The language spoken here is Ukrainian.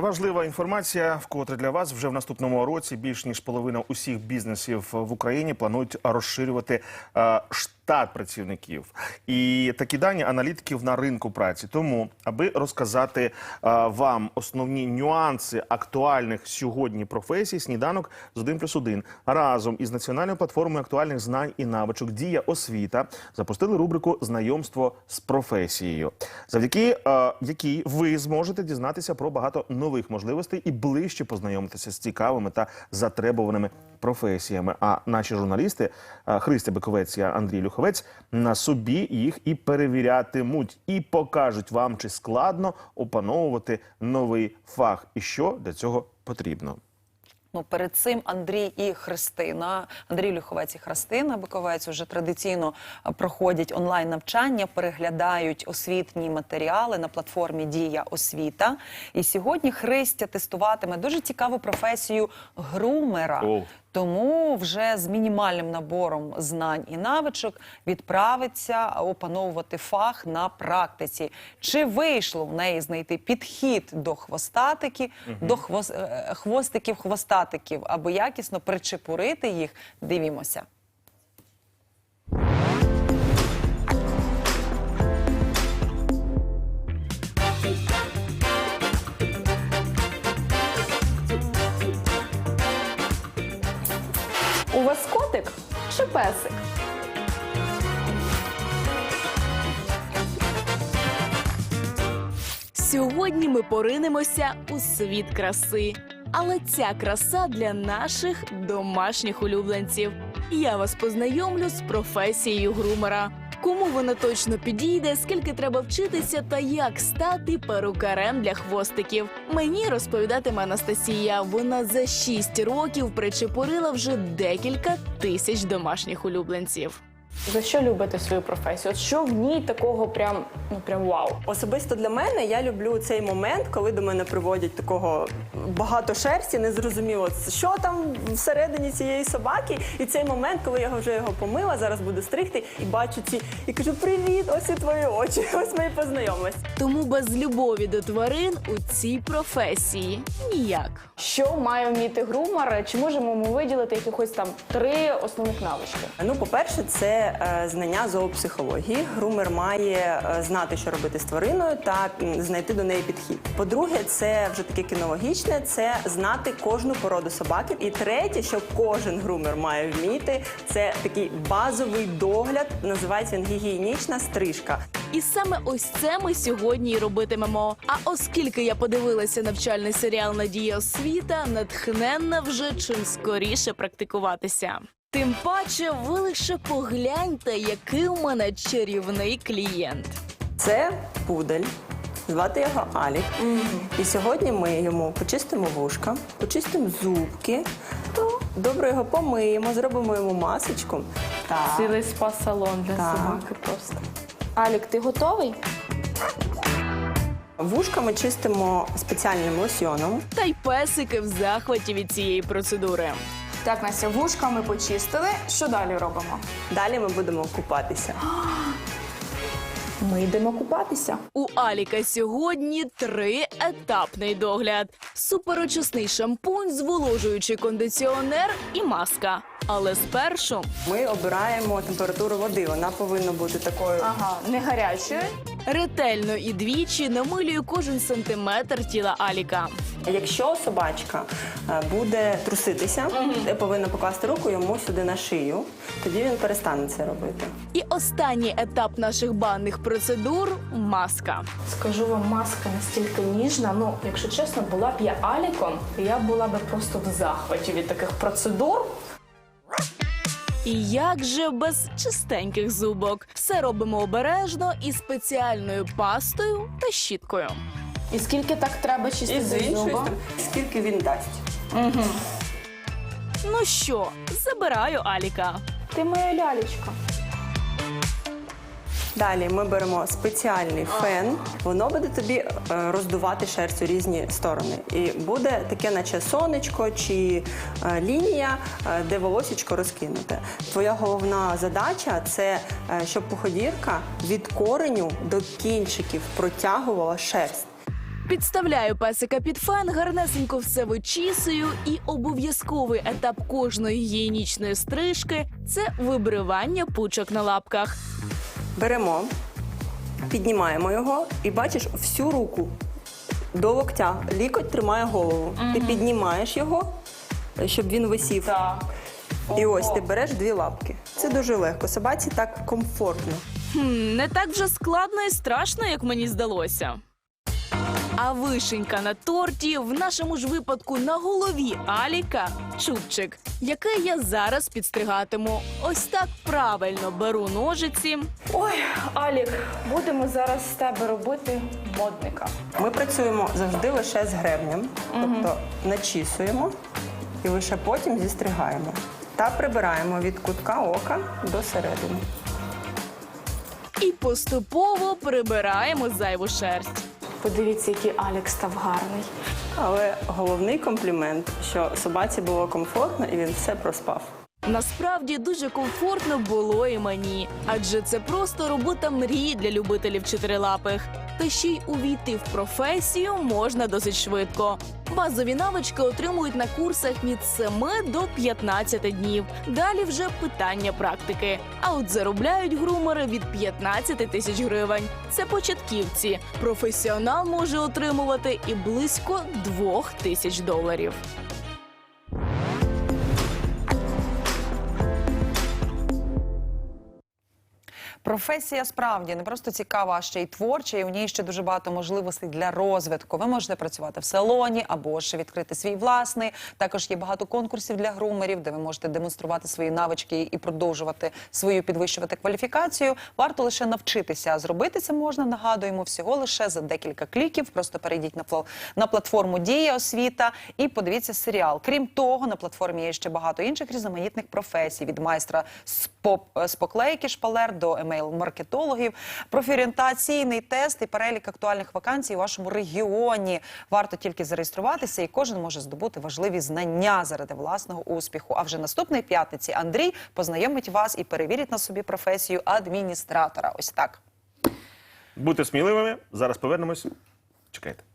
важлива інформація. Вкотре для вас вже в наступному році більш ніж половина усіх бізнесів в Україні планують розширювати е, штат працівників. І такі дані аналітиків на ринку праці. Тому, аби розказати е, вам основні нюанси актуальних сьогодні професій, сніданок з 1 плюс 1 разом із національною платформою актуальних знань і навичок Дія освіта запустили рубрику Знайомство з професією, завдяки е, якій ви зможете дізнатися про багато нових можливостей і ближче познайомитися з цікавими та затребуваними професіями. А наші журналісти е, Христя Биковець і Андрій Люховець на собі їх і перевірятимуть, і покажуть вам, чи складно опановувати новий фах, і що для цього потрібно. Ну, перед цим Андрій і Христина, Андрій Люховець і Христина Биковець вже традиційно е, проходять онлайн навчання, переглядають освітні матеріали на платформі Дія освіта. І сьогодні Христя тестуватиме дуже цікаву професію грумера. О. Тому вже з мінімальним набором знань і навичок відправиться опановувати фах на практиці. Чи вийшло в неї знайти підхід до хвостатиків, до хвос- е, хвостиків хвостатиків, аби якісно причепурити їх? Дивімося. Вас котик чи песик? Сьогодні ми поринемося у світ краси. Але ця краса для наших домашніх улюбленців. Я вас познайомлю з професією грумера. Кому вона точно підійде, скільки треба вчитися та як стати перукарем для хвостиків. Мені розповідатиме Анастасія. Вона за 6 років причепурила вже декілька тисяч домашніх улюбленців. За що любите свою професію? От що в ній такого прям, ну прям вау? Особисто для мене я люблю цей момент, коли до мене приводять такого багато шерсті, незрозуміло, що там всередині цієї собаки. І цей момент, коли я вже його помила, зараз буду стригти і бачу ці і кажу: Привіт, ось і твої очі. Ось ми і познайомились. Тому без любові до тварин у цій професії ніяк. Що має вміти грумер? Чи можемо ми виділити якихось там три основних навички? Ну, по-перше, це е, знання зоопсихології. Грумер має е, знати, що робити з твариною, та знайти до неї підхід. По-друге, це вже таке кінологічне, це знати кожну породу собаки. І третє, що кожен грумер має вміти, це такий базовий догляд. Називається він гігієнічна стрижка. І саме ось це ми сьогодні і робитимемо. А оскільки я подивилася навчальний серіал Надія освіта, натхненна вже чим скоріше практикуватися. Тим паче, ви лише погляньте, який у мене чарівний клієнт. Це пудель. Звати його Алік. І сьогодні ми йому почистимо вушка, почистимо зубки, то добре його помиємо, зробимо йому масочку. Так. Цілий спа-салон для Так. собаки просто. Алік, ти готовий? Вушка ми чистимо спеціальним лосьйоном. Та й песики в захваті від цієї процедури. Так, Настя, вушка ми почистили. Що далі робимо? Далі ми будемо купатися. Ми йдемо купатися. У Аліка сьогодні триетапний догляд: суперочисний шампунь, зволожуючий кондиціонер і маска. Але спершу Ми обираємо температуру води. Вона повинна бути такою. Ага, не гарячою. ретельно і двічі намилюю кожен сантиметр тіла Аліка. Якщо собачка е, буде труситися, ти повинна покласти руку йому сюди на шию. Тоді він перестане це робити. І останній етап наших банних процедур маска. Скажу вам, маска настільки ніжна. Ну, якщо чесно, була б я Аліком, я була б просто в захваті від таких процедур. І як же без чистеньких зубок? Все робимо обережно і спеціальною пастою та щіткою. І скільки так треба І з чистити іншої зуба? сторони, скільки він дасть. Ну що, забираю Аліка. Ти моя лялечка. Далі ми беремо спеціальний фен. Воно буде тобі е, роздувати шерсть у різні сторони. І буде таке, наче сонечко чи е, лінія, е, де волосічко розкинуте. Твоя головна задача це е, щоб пуходірка від кореню до кінчиків протягувала шерсть. Підставляю песика під фен, гарнесенько все вичісую, і обов'язковий етап кожної гігієнічної стрижки це вибривання пучок на лапках. Беремо, піднімаємо його і бачиш всю руку до локтя. Лікоть тримає голову. Ти піднімаєш його, щоб він висів. Так. І ось ти береш дві лапки. Це дуже легко. Собаці так комфортно. Хм, не так вже складно і страшно, як мені здалося. А вишенька на торті в нашому ж випадку на голові Аліка чубчик, який я зараз підстригатиму. Ось так правильно беру ножиці, Ой, Алік, будемо зараз з тебе робити модника. Ми працюємо завжди лише з гребнем, тобто начісуємо і лише потім зістригаємо. Та прибираємо від кутка ока до середини. і поступово прибираємо зайву шерсть. Подивіться, який Алекс став гарний. Але головний комплімент, що собаці було комфортно і він все проспав. Насправді дуже комфортно було і мені, адже це просто робота мрії для любителів чотирилапих. Та ще й увійти в професію можна досить швидко. Базові навички отримують на курсах від 7 до 15 днів. Далі вже питання практики. А от заробляють грумери від 15 тисяч гривень. Це початківці. Професіонал може отримувати і близько 2 тисяч доларів. Професія справді не просто цікава, а ще й творча, і у ній ще дуже багато можливостей для розвитку. Ви можете працювати в салоні або ж відкрити свій власний. Також є багато конкурсів для грумерів, де ви можете демонструвати свої навички і продовжувати свою підвищувати кваліфікацію. Варто лише навчитися. Зробити це можна. Нагадуємо всього лише за декілька кліків. Просто перейдіть на на платформу Дія освіта і подивіться серіал. Крім того, на платформі є ще багато інших різноманітних професій від майстра з з поклейки шпалер до емейл-маркетологів, профорієнтаційний тест і перелік актуальних вакансій у вашому регіоні. Варто тільки зареєструватися, і кожен може здобути важливі знання заради власного успіху. А вже наступної п'ятниці Андрій познайомить вас і перевірить на собі професію адміністратора. Ось так. Будьте сміливими. Зараз повернемось. Чекайте.